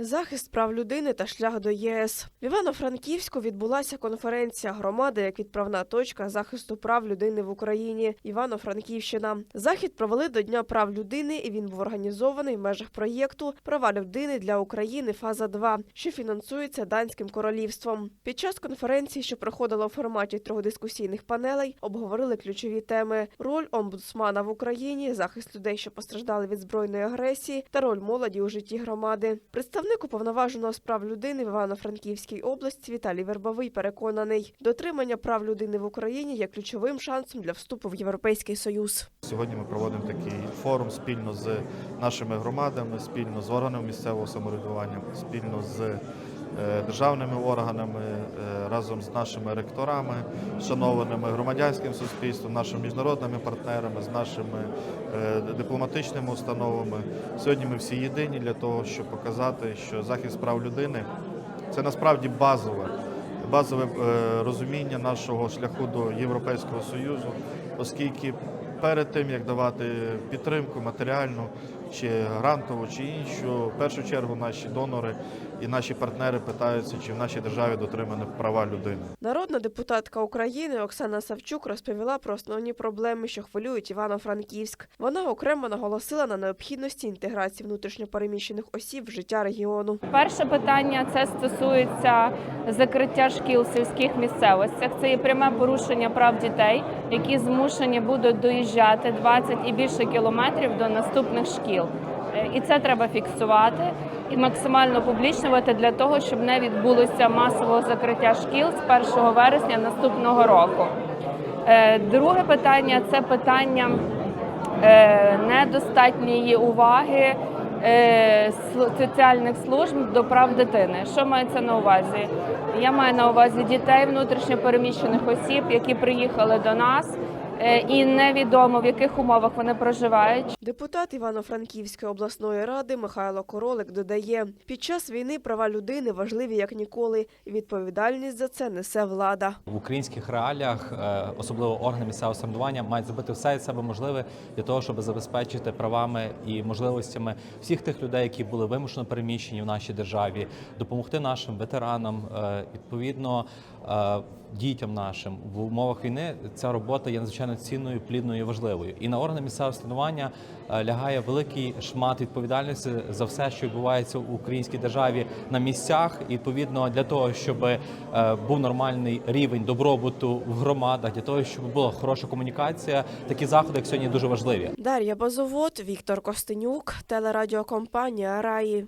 Захист прав людини та шлях до ЄС в Івано-Франківську відбулася конференція громади як відправна точка захисту прав людини в Україні. Івано-Франківщина. Захід провели до Дня прав людини, і він був організований в межах проєкту Права людини для України. Фаза 2 що фінансується данським королівством. Під час конференції, що проходила у форматі трьох дискусійних панелей, обговорили ключові теми: роль омбудсмана в Україні, захист людей, що постраждали від збройної агресії, та роль молоді у житті громади. Представник уповноваженого з прав людини в Івано-Франківській області Віталій Вербовий переконаний, дотримання прав людини в Україні є ключовим шансом для вступу в Європейський Союз. Сьогодні ми проводимо такий форум спільно з нашими громадами, спільно з органами місцевого самоврядування, спільно з державними органами, е, разом з нашими ректорами, шанованими громадянським суспільством, нашими міжнародними партнерами, з нашими е, дипломатичними установами. Сьогодні ми всі єдині для того, щоб показати, що захист прав людини це насправді базове. Базове е, розуміння нашого шляху до Європейського Союзу, оскільки перед тим як давати підтримку матеріальну чи грантову, чи іншу, в першу чергу наші донори і наші партнери питаються, чи в нашій державі дотримані права людини. Народна депутатка України Оксана Савчук розповіла про основні проблеми, що хвилюють Івано-Франківськ. Вона окремо наголосила на необхідності інтеграції внутрішньопереміщених осіб в життя регіону. Перше питання це стосується закриття шкіл в сільських місцевостях. Це є пряме порушення прав дітей, які змушені будуть доїжджати 20 і більше кілометрів до наступних шкіл. Е, І це треба фіксувати і максимально публічнувати для того, щоб не відбулося масового закриття шкіл з 1 вересня наступного року. Е, Друге питання це питання е, недостатньої уваги соціальних служб до прав дитини. Що мається на увазі? Я маю на увазі дітей внутрішньопереміщених осіб, які приїхали до нас, і невідомо в яких умовах вони проживають. Депутат Івано-Франківської обласної ради Михайло Королик додає: під час війни права людини важливі як ніколи, і відповідальність за це несе влада. В українських реаліях, е, особливо органи місцевого самоврядування, мають зробити все від себе можливе для того, щоб забезпечити правами і можливостями всіх тих людей, які були вимушено переміщені в нашій державі, допомогти нашим ветеранам, е, відповідно е, дітям нашим в умовах війни. Ця робота є надзвичайно цінною, плідною і важливою. І на органи місцевого самоврядування е, лягає великий шмат відповідальності за все, що відбувається в українській державі на місцях. І відповідно для того, щоб е, був нормальний рівень добробуту в громадах, для того, щоб була хороша комунікація, такі заходи, як сьогодні, дуже важливі. Дар'я Базовод, Віктор Костенюк, телерадіокомпанія Раї.